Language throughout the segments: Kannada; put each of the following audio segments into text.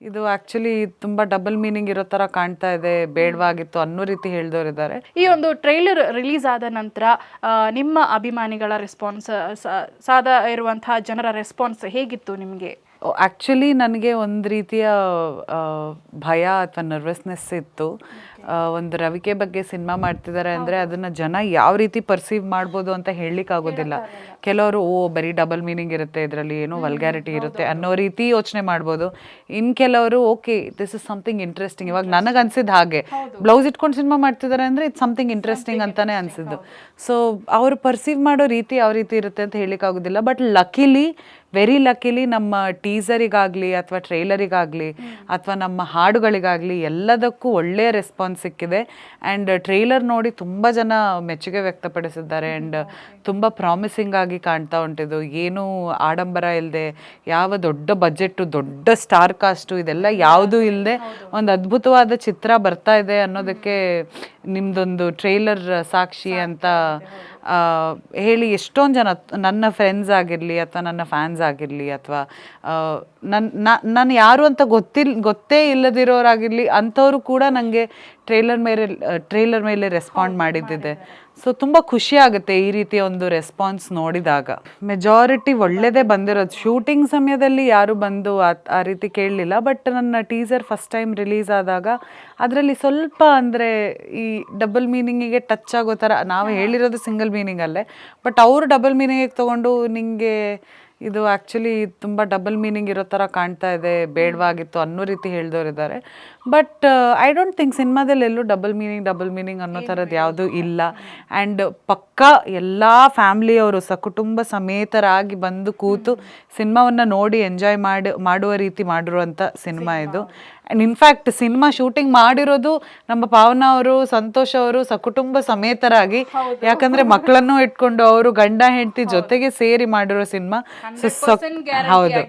ಇದು ಆಕ್ಚುಲಿ ತುಂಬಾ ಡಬಲ್ ಮೀನಿಂಗ್ ಇರೋ ತರ ಕಾಣ್ತಾ ಇದೆ ಬೇಡವಾಗಿತ್ತು ಅನ್ನೋ ರೀತಿ ಹೇಳಿದವರಿದ್ದಾರೆ. ಈ ಒಂದು ಟ್ರೈಲರ್ ರಿಲೀಸ್ ಆದ ನಂತರ ಆ, ನಿಮ್ಮ ಅಭಿಮಾನಿಗಳ ರೆಸ್ಪಾನ್ಸ್ ಸಾದ ಇರುವಂತಹ ಜನರ ರೆಸ್ಪಾನ್ಸ್ ಹೇಗಿತ್ತು ನಿಮಗೆ? ಆ್ಯಕ್ಚುಲಿ ನನಗೆ ಒಂದು ರೀತಿಯ ಆ, ಭಯ ಅಥವಾ ನರ್ವಸ್ನೆಸ್ ಇತ್ತು. ಆ, ಒಂದು ರವಿಕೆ ಬಗ್ಗೆ ಸಿನಿಮಾ ಮಾಡ್ತಿದ್ದಾರೆ ಅಂದರೆ ಅದನ್ನು ಜನ ಯಾವ ರೀತಿ ಪರ್ಸೀವ್ ಮಾಡ್ಬೋದು ಅಂತ ಹೇಳಲಿಕ್ಕಾಗೋದಿಲ್ಲ ಕೆಲವರು ಓ ಬರೀ ಡಬಲ್ ಮೀನಿಂಗ್ ಇರುತ್ತೆ ಇದರಲ್ಲಿ ಏನೋ ವಲ್ಗ್ಯಾರಿಟಿ ಇರುತ್ತೆ ಅನ್ನೋ ರೀತಿ ಯೋಚನೆ ಮಾಡ್ಬೋದು. ಇನ್ನು ಕೆಲವರು okay this is something interesting ಇವಾಗ ನನಗೆ ಅನ್ಸಿದ್ದು ಹಾಗೆ. ಬ್ಲೌಸ್ ಇಟ್ಕೊಂಡು ಸಿನಿಮಾ ಮಾಡ್ತಿದ್ದಾರೆ ಅಂದ್ರೆ ಇಟ್ಸ್ ಸಮಥಿಂಗ್ ಇಂಟ್ರೆಸ್ಟಿಂಗ್ ಅಂತಾನೆ ಅನ್ಸಿದ್ದು. ಸೊ ಅವರು ಪರ್ಸೀವ್ ಮಾಡೋ ರೀತಿ ಯಾವ ರೀತಿ ಇರುತ್ತೆ ಅಂತ ಹೇಳಲಿಕ್ಕಾಗೋದಿಲ್ಲ ಬಟ್ ಲಕ್ಕಿಲಿ ವೆರಿ ಲಕ್ಕಿಲಿ ನಮ್ಮ ಟೀಸರಿಗಾಗಲಿ ಅಥವಾ ಟ್ರೈಲರಿಗಾಗಲಿ ಅಥವಾ ನಮ್ಮ ಹಾಡುಗಳಿಗಾಗಲಿ ಎಲ್ಲದಕ್ಕೂ ಒಳ್ಳೆಯ ರೆಸ್ಪಾನ್ಸ್ ಸಿಕ್ಕಿದೆ. ಆ್ಯಂಡ್ ಟ್ರೈಲರ್ ನೋಡಿ ತುಂಬ ಜನ ಮೆಚ್ಚುಗೆ ವ್ಯಕ್ತಪಡಿಸಿದ್ದಾರೆ. ಆ್ಯಂಡ್ ತುಂಬ ಪ್ರಾಮಿಸಿಂಗ್ ಆಗಿ ಕಾಣ್ತಾ ಉಂಟಿದ್ದು. ಏನೂ ಆಡಂಬರ ಇಲ್ಲದೆ ಯಾವ ದೊಡ್ಡ ಬಜೆಟ್ಟು ದೊಡ್ಡ ಸ್ಟಾರ್ ಕಾಸ್ಟು ಇದೆಲ್ಲ ಯಾವುದು ಇಲ್ಲದೆ ಒಂದು ಅದ್ಭುತವಾದ ಚಿತ್ರ ಬರ್ತಾ ಇದೆ ಅನ್ನೋದಕ್ಕೆ ನಿಮ್ದೊಂದು ಟ್ರೈಲರ್ ಸಾಕ್ಷಿ ಅಂತ ಹೇಳಿ ಎಷ್ಟೊಂದು ಜನ ನನ್ನ ಫ್ರೆಂಡ್ಸ್ ಆಗಿರಲಿ ಅಥವಾ ನನ್ನ ಫ್ಯಾನ್ಸ್ ಆಗಿರಲಿ ಅಥವಾ ನನ್ನ ನಾನು ಯಾರು ಅಂತ ಗೊತ್ತಿಲ್ ಗೊತ್ತೇ ಇಲ್ಲದಿರೋರಾಗಿರಲಿ ಅಂಥವರು ಕೂಡ ನನಗೆ ಟ್ರೇಲರ್ ಮೇಲೆ ಟ್ರೇಲರ್ ಮೇಲೆ ರೆಸ್ಪಾಂಡ್ ಮಾಡಿದ್ದಿದೆ. ಸೊ ತುಂಬ ಖುಷಿ ಆಗುತ್ತೆ ಈ ರೀತಿಯ ಒಂದು ರೆಸ್ಪಾನ್ಸ್ ನೋಡಿದಾಗ. ಮೆಜಾರಿಟಿ ಒಳ್ಳೆಯದೇ ಬಂದಿರೋದು. ಶೂಟಿಂಗ್ ಸಮಯದಲ್ಲಿ ಯಾರು ಬಂದು ಆ ಆ ರೀತಿ ಕೇಳಲಿಲ್ಲ ಬಟ್ ನನ್ನ ಟೀಸರ್ ಫಸ್ಟ್ ಟೈಮ್ ರಿಲೀಸ್ ಆದಾಗ ಅದರಲ್ಲಿ ಸ್ವಲ್ಪ ಅಂದರೆ ಈ ಡಬಲ್ ಮೀನಿಂಗಿಗೆ ಟಚ್ ಆಗೋ ಥರ ನಾವು ಹೇಳಿರೋದು ಸಿಂಗಲ್ ಮೀನಿಂಗಲ್ಲೇ ಬಟ್ ಅವರು ಡಬಲ್ ಮೀನಿಂಗಿಗೆ ತಗೊಂಡು ನಿಮಗೆ ಇದು ಆ್ಯಕ್ಚುಲಿ ತುಂಬ ಡಬಲ್ ಮೀನಿಂಗ್ ಇರೋ ಥರ ಕಾಣ್ತಾ ಇದೆ ಬೇಡವಾಗಿತ್ತು ಅನ್ನೋ ರೀತಿ ಹೇಳ್ದವ್ರಿದ್ದಾರೆ ಬಟ್ ಐ ಡೋಂಟ್ ಥಿಂಕ್ ಸಿನಿಮಾದಲ್ಲಿ ಎಲ್ಲೂ ಡಬಲ್ ಮೀನಿಂಗ್ ಡಬಲ್ ಮೀನಿಂಗ್ ಅನ್ನೋ ಥರದ್ದು ಯಾವುದೂ ಇಲ್ಲ. ಆ್ಯಂಡ್ ಪಕ್ಕ ಎಲ್ಲ ಫ್ಯಾಮ್ಲಿಯವರು ಸಕುಟುಂಬ ಸಮೇತರಾಗಿ ಬಂದು ಕೂತು ಸಿನಿಮಾವನ್ನು ನೋಡಿ ಎಂಜಾಯ್ ಮಾಡಿ ಮಾಡುವ ರೀತಿ ಮಾಡಿರುವಂಥ ಸಿನಿಮಾ ಇದು. ಆ್ಯಂಡ್ ಇನ್ಫ್ಯಾಕ್ಟ್ ಸಿನಿಮಾ ಶೂಟಿಂಗ್ ಮಾಡಿರೋದು ನಮ್ಮ ಪಾವನ ಅವರು ಸಂತೋಷ್ ಅವರು ಸಕುಟುಂಬ ಸಮೇತರಾಗಿ. ಯಾಕಂದ್ರೆ ಮಕ್ಕಳನ್ನು ಇಟ್ಕೊಂಡು ಅವರು ಗಂಡ ಹೆಂಡತಿ ಜೊತೆಗೆ ಸೇರಿ ಮಾಡಿರೋ ಸಿನಿಮಾ ಸೊ ಹೌದು.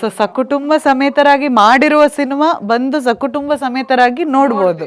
ಸೊ ಸಕುಟುಂಬ ಸಮೇತರಾಗಿ ಮಾಡಿರುವ ಸಿನಿಮಾ ಬಂದು ಸಕುಟುಂಬ ಸಮೇತರಾಗಿ ನೋಡ್ಬೋದು.